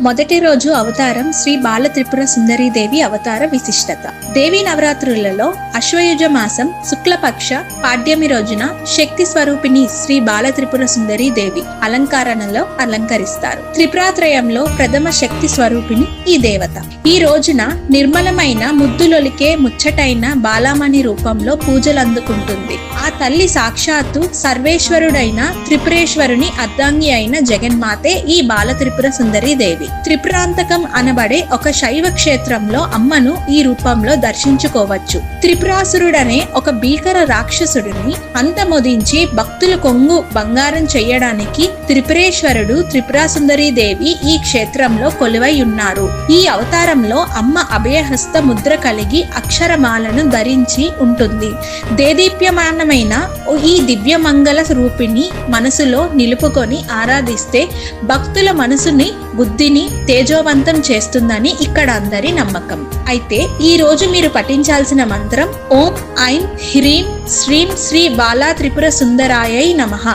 మొదటి రోజు అవతారం శ్రీ బాల త్రిపుర సుందరీదేవి అవతార విశిష్టత. దేవీ నవరాత్రులలో అశ్వయుజ మాసం శుక్లపక్ష పాడ్యమి రోజున శక్తి స్వరూపిణి శ్రీ బాల త్రిపుర సుందరీ దేవి అలంకరణలో అలంకరిస్తారు. త్రిపురాత్రయంలో ప్రథమ శక్తి స్వరూపిణి ఈ దేవత. ఈ రోజున నిర్మలమైన ముద్దులొలికే ముచ్చటైన బాలామణి రూపంలో పూజలు అందుకుంటుంది. ఆ తల్లి సాక్షాత్తు సర్వేశ్వరుడైన త్రిపురేశ్వరుని అర్ధాంగి అయిన జగన్మాతే ఈ బాల త్రిపుర దేవి త్రిపురాంతకం అనబడే ఒక శైవ క్షేత్రంలో అమ్మను ఈ రూపంలో దర్శించుకోవచ్చు. త్రిపురాసురుడనే ఒక భీకర రాక్షసుడిని అంతమొదించి భక్తుల కొంగు బంగారం చేయడానికి త్రిపురేశ్వరుడు త్రిపురాసుందరి దేవి ఈ క్షేత్రంలో కొలువై ఉన్నారు ఈ అవతారంలో అమ్మ అభయహస్త ముద్ర కలిగి అక్షరమాలను ధరించి ఉంటుంది. దేదీప్యమానమైన ఈ దివ్యమంగళ రూపిణి మనసులో నిలుపుకొని ఆరాధిస్తే భక్తుల మనసుని బుద్ధిని తేజోవంతం చేస్తుందని ఇక్కడ అందరి నమ్మకం. అయితే ఈ రోజు మీరు పఠించాల్సిన మంత్రం ఓం ఐం హ్రీం శ్రీం శ్రీ బాలా త్రిపుర సుందరాయై నమః.